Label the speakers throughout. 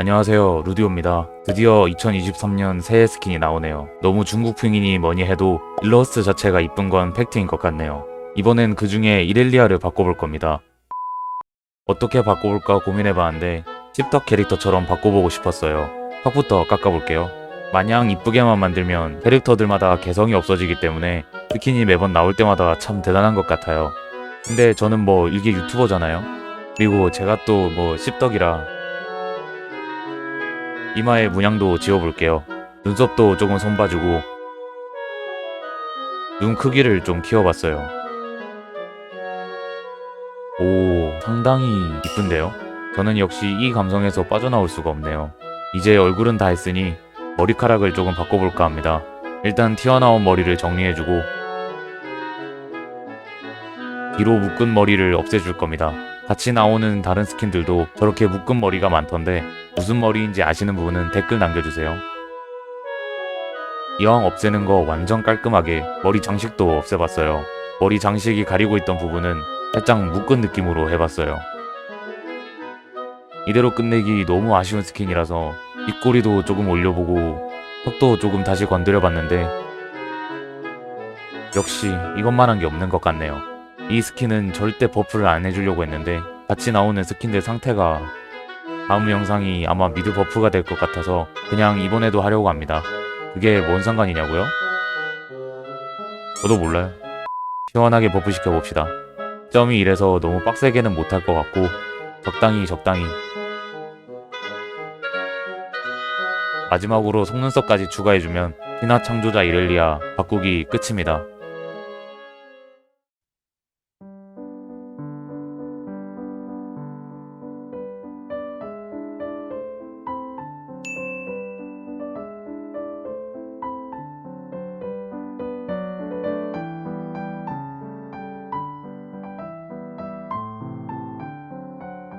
Speaker 1: 안녕하세요 루디오입니다. 드디어 2023년 새해 스킨이 나오네요. 너무 중국풍이니 뭐니 해도 일러스트 자체가 이쁜 건 팩트인 것 같네요. 이번엔 그 중에 이렐리아를 바꿔볼 겁니다. 어떻게 바꿔볼까 고민해봤는데 씹덕 캐릭터처럼 바꿔보고 싶었어요. 턱부터 깎아볼게요. 마냥 이쁘게만 만들면 캐릭터들마다 개성이 없어지기 때문에 스킨이 매번 나올 때마다 참 대단한 것 같아요. 근데 저는 뭐 일개 유튜버잖아요? 그리고 제가 또 뭐 씹덕이라 이마에 문양도 지워볼게요. 눈썹도 조금 손봐주고 눈 크기를 좀 키워봤어요. 오, 상당히 이쁜데요? 저는 역시 이 감성에서 빠져나올 수가 없네요. 이제 얼굴은 다 했으니 머리카락을 조금 바꿔볼까 합니다. 일단 튀어나온 머리를 정리해주고 뒤로 묶은 머리를 없애줄 겁니다. 같이 나오는 다른 스킨들도 저렇게 묶은 머리가 많던데 무슨 머리인지 아시는 분은 댓글 남겨주세요. 이왕 없애는 거 완전 깔끔하게 머리 장식도 없애봤어요. 머리 장식이 가리고 있던 부분은 살짝 묶은 느낌으로 해봤어요. 이대로 끝내기 너무 아쉬운 스킨이라서 입꼬리도 조금 올려보고 턱도 조금 다시 건드려봤는데 역시 이것만 한 게 없는 것 같네요. 이 스킨은 절대 버프를 안 해주려고 했는데 같이 나오는 스킨들 상태가 다음 영상이 아마 미드 버프가 될 것 같아서 그냥 이번에도 하려고 합니다. 그게 뭔 상관이냐고요? 저도 몰라요. 시원하게 버프 시켜봅시다. 점이 이래서 너무 빡세게는 못할 것 같고 적당히 적당히 마지막으로 속눈썹까지 추가해주면 피나 창조자 이렐리아 바꾸기 끝입니다.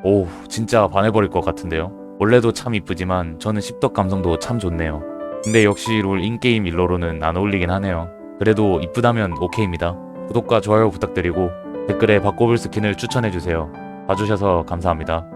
Speaker 1: 오, 진짜 반해버릴 것 같은데요? 원래도 참 이쁘지만 저는 십덕 감성도 참 좋네요. 근데 역시 롤 인게임 일러로는 안 어울리긴 하네요. 그래도 이쁘다면 오케이입니다. 구독과 좋아요 부탁드리고 댓글에 바꿔볼 스킨을 추천해주세요. 봐주셔서 감사합니다.